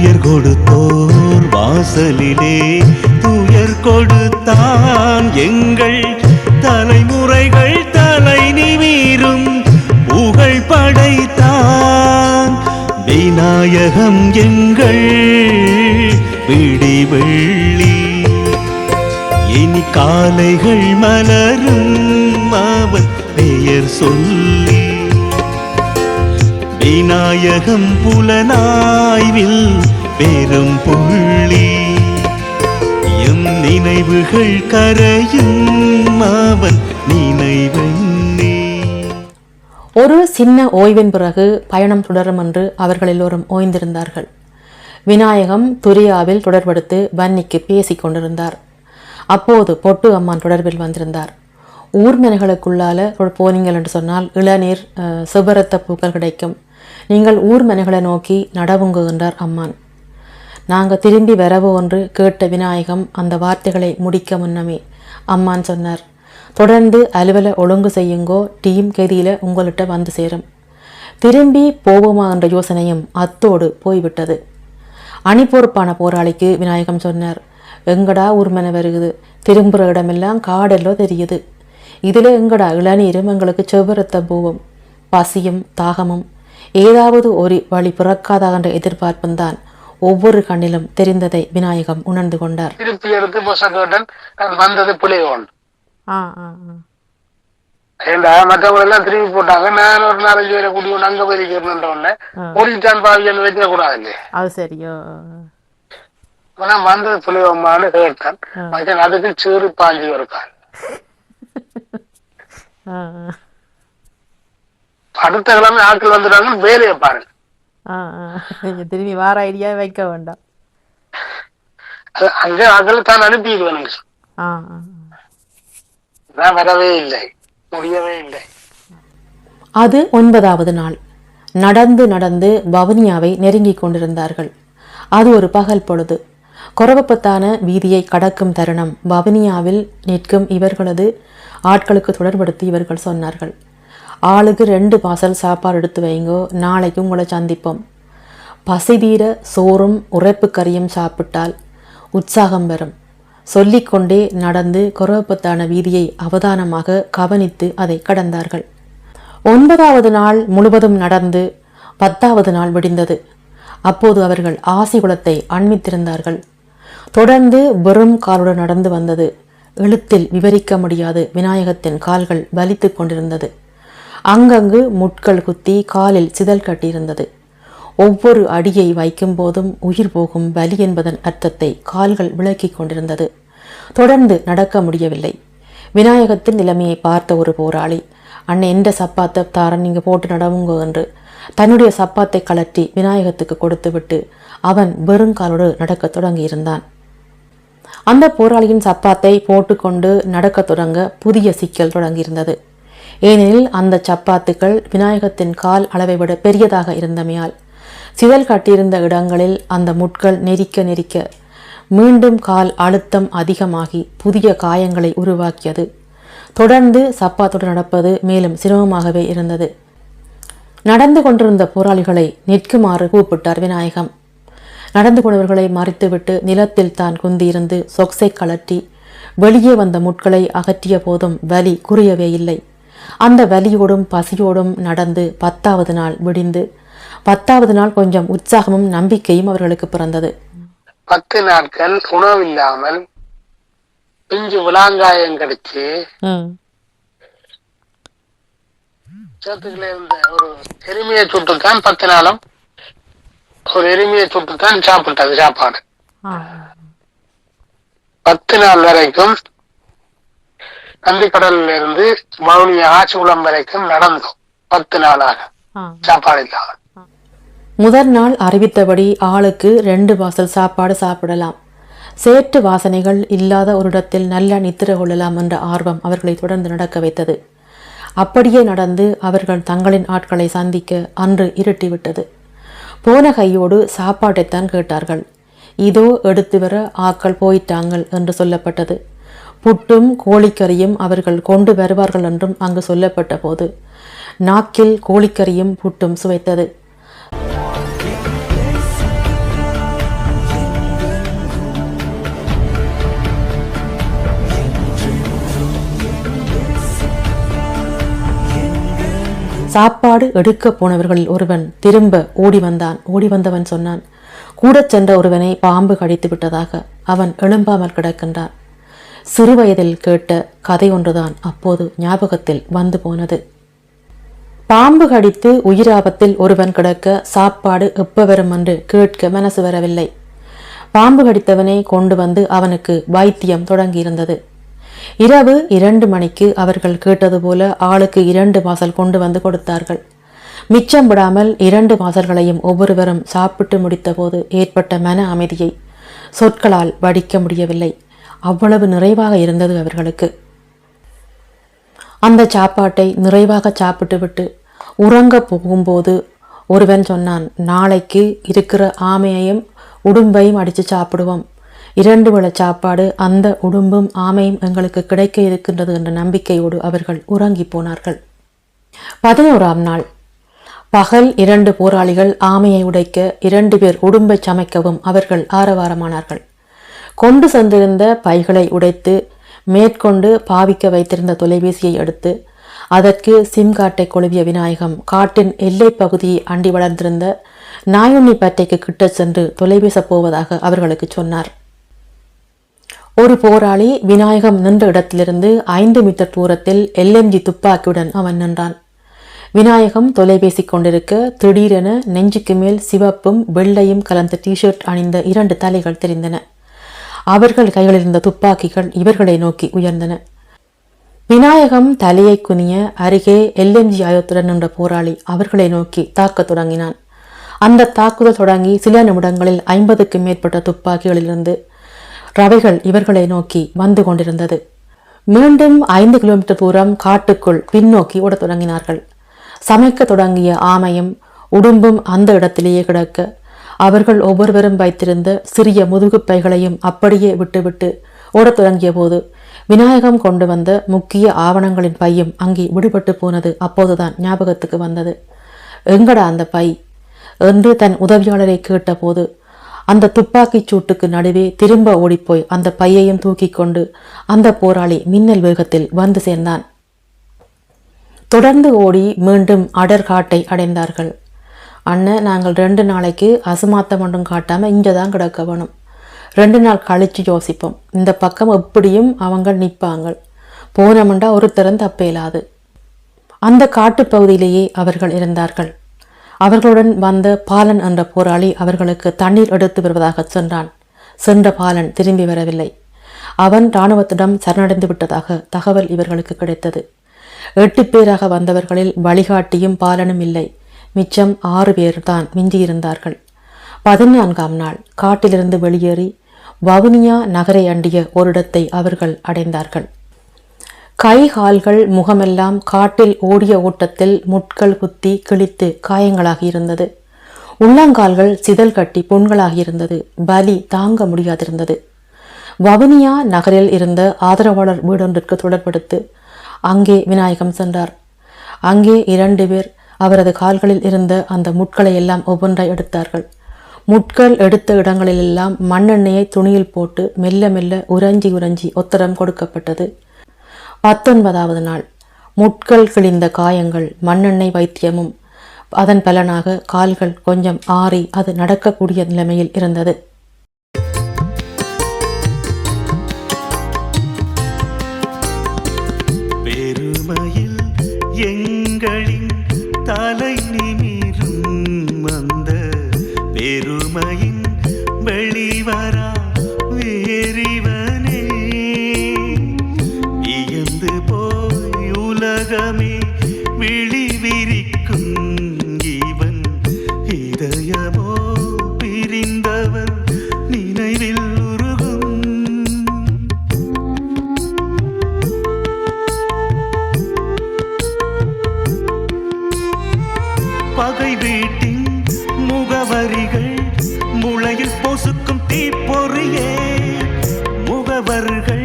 துயர் கொடுத்தோர் வாசலிலே துயர் கொடுத்தான் எங்கள் தலைமுறைகள் தலை நிமீரும் புகழ் படைத்தான். விநாயகம் எங்கள் விடி வெள்ளி. இனி காலைகள் மலரும் அவன் பெயர் சொல்லி விநாயகம் புலனாய்வில் பெரும் புள்ளி எம் நினைவுகள் கரையும் அவன் நினைவெண்ணே ஒரு சின்ன ஓய்வின் பிறகு பயணம் தொடரும் என்று அவர்கள் எல்லோரும் ஓய்ந்திருந்தார்கள். விநாயகம் துரியாவில் தொடர்படுத்து வன்னிக்கு பேசிக் கொண்டிருந்தார். அப்போது பொட்டு அம்மான் தொடர்பில் வந்திருந்தார். ஊர்மனைகளுக்குள்ளால போனீங்கள் என்று சொன்னால் இளநீர் அஹ், பூக்கள் கிடைக்கும். நீங்கள் ஊர்மனைகளை நோக்கி நடவுங்குகின்றார் அம்மான். நாங்கள் திரும்பி வரவு ஒன்று கேட்ட விநாயகம் அந்த வார்த்தைகளை முடிக்க முன்னமே அம்மான் சொன்னார் தொடர்ந்து அலுவல ஒழுங்கு செய்யுங்கோ டீம் கெதியில உங்கள்கிட்ட வந்து சேரும். திரும்பி போவோமா என்ற யோசனையும் அத்தோடு போய்விட்டது. அணி பொறுப்பான போராளிக்கு விநாயகம் சொன்னார் எங்கடா ஊர்மனை வருகுது? திரும்புகிற இடமெல்லாம் காடெல்லோ தெரியுது. இதில் எங்கடா இளநீரும் எங்களுக்கு செவ்வரத்த பூவும் பசியும் தாகமும் ஏதாவது ஒரு வழி பிறக்காதா என்ற எதிர்பார்ப்பும் தான் ஒவ்வொரு கண்ணிலும் தெரிந்ததை விநாயகம் உணர்ந்து கொண்டார். திருப்பி எடுத்து வந்தது ஆ ஏண்டா மற்றவங்க எல்லாம் திரும்பி போட்டாங்க. நான் ஒரு நாலஞ்சு பேரை கூட்டி கொண்டு அங்க போய் இருக்கணுன்ற உடனே ஓடிட்டான் பாவியல் வைக்க கூடாது இல்லையா அது சரியோ. ஆனா வந்தது பிள்ளையோம்மான்னு கேட்டேன். மச்சான் அதுக்கு சீறு பாஞ்சு இருக்கான் அடுத்த கிழமை ஆட்கள் வந்துட்டாங்கன்னு வேலையை பாருங்க. திரும்பி வார ஐடியா வைக்க வேண்டாம். அங்கே ஆட்கள் தான் அனுப்பிடுவேன் ஆ நான் வரவே இல்லை. முடியவே இல்லை. அது ஒன்பதாவது நாள். நடந்து நடந்து வவுனியாவை நெருங்கிக் கொண்டிருந்தார்கள். அது ஒரு பகல் பொழுது. கொரவப்பத்தான வீதியை கடக்கும் தருணம் வவுனியாவில் நிற்கும் இவர்களது ஆட்களுக்கு தொடர்படுத்தி இவர்கள் சொன்னார்கள். ஆளுக்கு ரெண்டு பாசல் சாப்பாடு எடுத்து வைங்கோ நாளைக்கு உங்களை சந்திப்போம். பசிதீர சோறும் உரைப்பு கறியும் சாப்பிட்டால் உற்சாகம் பெறும். சொல்லிக்கொண்டே நடந்து கொரவப்பத்தான வீதியை அவதானமாக கவனித்து அதை கடந்தார்கள். ஒன்பதாவது நாள் முழுவதும் நடந்து பத்தாவது நாள் விடிந்தது. அப்போது அவர்கள் ஆசிகுளத்தை அண்மித்திருந்தார்கள். தொடர்ந்து வெறும் காலுடன் நடந்து வந்தது. எழுத்தில் விவரிக்க முடியாது. விநாயகத்தின் கால்கள் வலித்து கொண்டிருந்தது. அங்கங்கு முட்கள் குத்தி காலில் சிதல் கட்டியிருந்தது. ஒவ்வொரு அடியை வைக்கும் போதும் உயிர் போகும் வலி என்பதன் அர்த்தத்தை கால்கள் விளக்கிக் கொண்டிருந்தது. தொடர்ந்து நடக்க முடியவில்லை. விநாயகத்தின் நிலைமையை பார்த்த ஒரு போராளி அண்ணன் எந்த சப்பாத்தை தாரன் நீங்கள் போட்டு நடவுங்க என்று தன்னுடைய சப்பாத்தை கலற்றி விநாயகத்துக்கு கொடுத்துவிட்டு அவன் வெறுங்காலோடு நடக்கத் தொடங்கியிருந்தான். அந்த போராளியின் சப்பாத்தை போட்டுக்கொண்டு நடக்கத் தொடங்க புதிய சிக்கல் தொடங்கியிருந்தது. ஏனெனில் அந்த சப்பாத்துக்கள் விநாயகத்தின் கால் அளவை விட பெரியதாக இருந்தமையால். சிதல் கட்டியிருந்த இடங்களில் அந்த முட்கள் நெரிக்க நெரிக்க மீண்டும் கால் அழுத்தம் அதிகமாகி புதிய காயங்களை உருவாக்கியது. தொடர்ந்து சப்பாத்துடன் நடப்பது மேலும் சிரமமாகவே இருந்தது. நடந்து கொண்டிருந்த போராளிகளை நிற்குமாறு கூப்பிட்டார் விநாயகம். நடந்து கொண்டவர்களை மறித்துவிட்டு நிலத்தில் தான் குந்தியிருந்து சொக்ஸை கலற்றி வெளியே வந்த முட்களை அகற்றிய போதும் வலி குறையவே இல்லை. அந்த வலியோடும் பசியோடும் நடந்து பத்தாவது நாள் விடிந்து பத்தாவது நாள் கொஞ்சம் உற்சாகமும் நம்பிக்கையும் அவர்களுக்கு பிறந்தது. பத்து நாட்கள் உணவு இல்லாமல் பிஞ்சு விளாங்காயம் கடிச்சு சேத்துக்குள்ள இருந்த ஒரு எருமையை சுட்டுத்தான் பத்து நாளும் ஒரு எருமையை சுட்டுத்தான் சாப்பிட்டது சாப்பாடு. பத்து நாள் வரைக்கும் நந்திக்கடல்ல இருந்து மௌனிய ஆச்சிகுளம் வரைக்கும் நடந்தோம். பத்து நாளாக. சாப்பாடு இல்லாம முதல் நாள் அறிவித்தபடி ஆளுக்கு ரெண்டு வாசல் சாப்பாடு சாப்பிடலாம். சேற்று வாசனைகள் இல்லாத ஒரு இடத்தில் நல்ல நித்திர கொள்ளலாம் என்ற ஆர்வம் அவர்களை தொடர்ந்து நடக்க வைத்தது. அப்படியே நடந்து அவர்கள் தங்களின் ஆட்களை சந்திக்க அன்று இருட்டிவிட்டது. போன கையோடு சாப்பாட்டைத்தான் கேட்டார்கள். இதோ எடுத்து வர ஆக்கள் போயிட்டாங்கள் என்று சொல்லப்பட்டது. புட்டும் கோழிக்கறியும் அவர்கள் கொண்டு வருவார்கள் என்றும் அங்கு சொல்லப்பட்ட போது நாக்கில் கோழிக்கறியும் புட்டும் சுவைத்தது. சாப்பாடு எடுக்க போனவர்களில் ஒருவன் திரும்ப ஓடி வந்தான். ஓடி வந்தவன் சொன்னான் கூட சென்ற ஒருவனை பாம்பு கடித்து விட்டதாக அவன் எழும்பாமல் கிடக்கின்றான். சிறுவயதில் கேட்ட கதை ஒன்றுதான் அப்போது ஞாபகத்தில் வந்து போனது. பாம்பு கடித்து உயிராபத்தில் ஒருவன் கிடக்க சாப்பாடு எப்ப வரும் என்று கேட்க மனசு வரவில்லை. பாம்பு கடித்தவனை கொண்டு வந்து அவனுக்கு வைத்தியம் தொடங்கியிருந்தது. இரவு இரண்டு மணிக்கு அவர்கள் கேட்டது போல ஆளுக்கு இரண்டு வாசல் கொண்டு வந்து கொடுத்தார்கள். மிச்சம் விடாமல் இரண்டு வாசல்களையும் ஒவ்வொருவரும் சாப்பிட்டு முடித்தபோது ஏற்பட்ட மன அமைதியை சொற்களால் வடிக்க முடியவில்லை. அவ்வளவு நிறைவாக இருந்தது அவர்களுக்கு. அந்த சாப்பாட்டை நிறைவாக சாப்பிட்டுவிட்டு உறங்க போகும்போது ஒருவன் சொன்னான் நாளைக்கு இருக்கிற ஆமையையும் உடும்பையும் அடித்து சாப்பிடுவோம். இரண்டு வேளை சாப்பாடு அந்த உடும்பும் ஆமையும் எங்களுக்கு கிடைக்க இருக்கின்றது என்ற நம்பிக்கையோடு அவர்கள் உறங்கி போனார்கள். பதினோராம் நாள். பகல் இரண்டு போராளிகள் ஆமையை உடைக்க இரண்டு பேர் உடும்பை சமைக்கவும் அவர்கள் ஆரவாரமானார்கள். கொண்டு சென்றிருந்த பைகளை உடைத்து மேற்கொண்டு பாவிக்க வைத்திருந்த தொலைபேசியை எடுத்து அதற்கு சிம் காட்டை கொழுவிய விநாயகம் காட்டின் எல்லைப் பகுதியை அண்டி வளர்ந்திருந்த நாயுண்ணி பேட்டைக்கு கிட்ட சென்று தொலைபேசப் போவதாக அவர்களுக்கு சொன்னார். ஒரு போராளி விநாயகம் நின்ற இடத்திலிருந்து ஐந்து மீட்டர் தூரத்தில் எல்எம்ஜி துப்பாக்கியுடன் அவன் நின்றான். விநாயகம் தொலைபேசி கொண்டிருக்க திடீரென நெஞ்சுக்கு மேல் சிவப்பும் வெள்ளையும் கலந்த டிஷர்ட் அணிந்த இரண்டு தலைகள் தெரிந்தன. அவர்கள் கைகளில் இருந்த துப்பாக்கிகள் இவர்களை நோக்கி உயர்ந்தன. விநாயகம் தலையை குனிய அருகே எல்எம்ஜி ஆயுதத்துடன் நின்ற போராளி அவர்களை நோக்கி தாக்கத் தொடங்கினான். அந்த தாக்குதல் தொடங்கி சில நிமிடங்களில் ஐம்பதுக்கும் மேற்பட்ட துப்பாக்கிகளிலிருந்து ரவைகள் இவர்களை நோக்கி வந்து கொண்டிருந்தது. மீண்டும் ஐந்து கிலோமீட்டர் தூரம் காட்டுக்குள் பின்னோக்கி ஓடத் தொடங்கினார்கள். சமைக்க தொடங்கிய ஆமையும் உடும்பும் அந்த இடத்திலேயே கிடக்க அவர்கள் ஒவ்வொருவரும் வைத்திருந்த சிறிய முதுகுப் பைகளையும் அப்படியே விட்டுவிட்டு ஓடத் தொடங்கிய போது விநாயகம் கொண்டு வந்த முக்கிய ஆவணங்களின் பையும் அங்கே விடுபட்டு போனது அப்போதுதான் ஞாபகத்துக்கு வந்தது. எங்கடா அந்த பை? என்று தன் உதவியாளரை கேட்டபோது அந்த துப்பாக்கிச் சூட்டுக்கு நடுவே திரும்ப ஓடிப்போய் அந்த பையையும் தூக்கி கொண்டு அந்த போராளி மின்னல் வேகத்தில் வந்து சேர்ந்தான். தொடர்ந்து ஓடி மீண்டும் அடர்காட்டை அடைந்தார்கள். அண்ணன் நாங்கள் ரெண்டு நாளைக்கு அசுமாத்தம் ஒன்றும் காட்டாமல் இங்கே தான் கிடக்க வேணும். ரெண்டு நாள் கழித்து யோசிப்போம். இந்த பக்கம் எப்படியும் அவங்க நிற்பாங்க போனமுண்டா ஒருத்தரும் தப்பேலாது அந்த காட்டுப்பகுதியிலேயே அவர்கள் இருந்தார்கள். அவர்களுடன் வந்த பாலன் என்ற போராளி அவர்களுக்கு தண்ணீர் எடுத்து வருவதாக சென்றான் சென்ற பாலன் திரும்பி வரவில்லை. அவன் இராணுவத்திடம் சரணடைந்து விட்டதாக தகவல் இவர்களுக்கு கிடைத்தது. எட்டு பேராக வந்தவர்களில் வழிகாட்டியும் பாலனும் இல்லை. மிச்சம் ஆறு பேர் தான் மிஞ்சியிருந்தார்கள். பதினான்காம் நாள் காட்டிலிருந்து வெளியேறி வவுனியா நகரை அண்டிய ஓரிடத்தை அவர்கள் அடைந்தார்கள். கை கால்கள் முகமெல்லாம் காட்டில் ஓடிய ஓட்டத்தில் முட்கள் குத்தி கிழித்து காயங்களாகி இருந்தது. உள்ளங்கால்கள் சிதல் கட்டி புண்களாகி இருந்தது. பலி தாங்க முடியாதிருந்தது. வவுனியா நகரில் இருந்த ஆதரவாளர் வீடொன்றிற்கு தொடர்படுத்து அங்கே விநாயகம் சென்றார். அங்கே இரண்டு பேர் அவரது கால்களில் இருந்த அந்த முட்களை எல்லாம் ஒவ்வொன்றாய் எடுத்தார்கள். முட்கள் எடுத்த இடங்களிலெல்லாம் மண்ணெண்ணெயை துணியில் போட்டு மெல்ல மெல்ல உறைஞ்சி உறைஞ்சி ஒத்தரம் கொடுக்கப்பட்டது. பத்தொன்பதாவது நாள். முட்கள் கிழிந்த காயங்கள் மண்ணெண்ணெய் வைத்தியமும் அதன் பலனாக கால்கள் கொஞ்சம் ஆறி அது நடக்கக்கூடிய நிலைமையில் இருந்தது. பெருமையில் எங்க பகை வீட்டின் முகவரிகள் முளையில் பொசுக்கும் தீப்பொறியே முகவர்கள்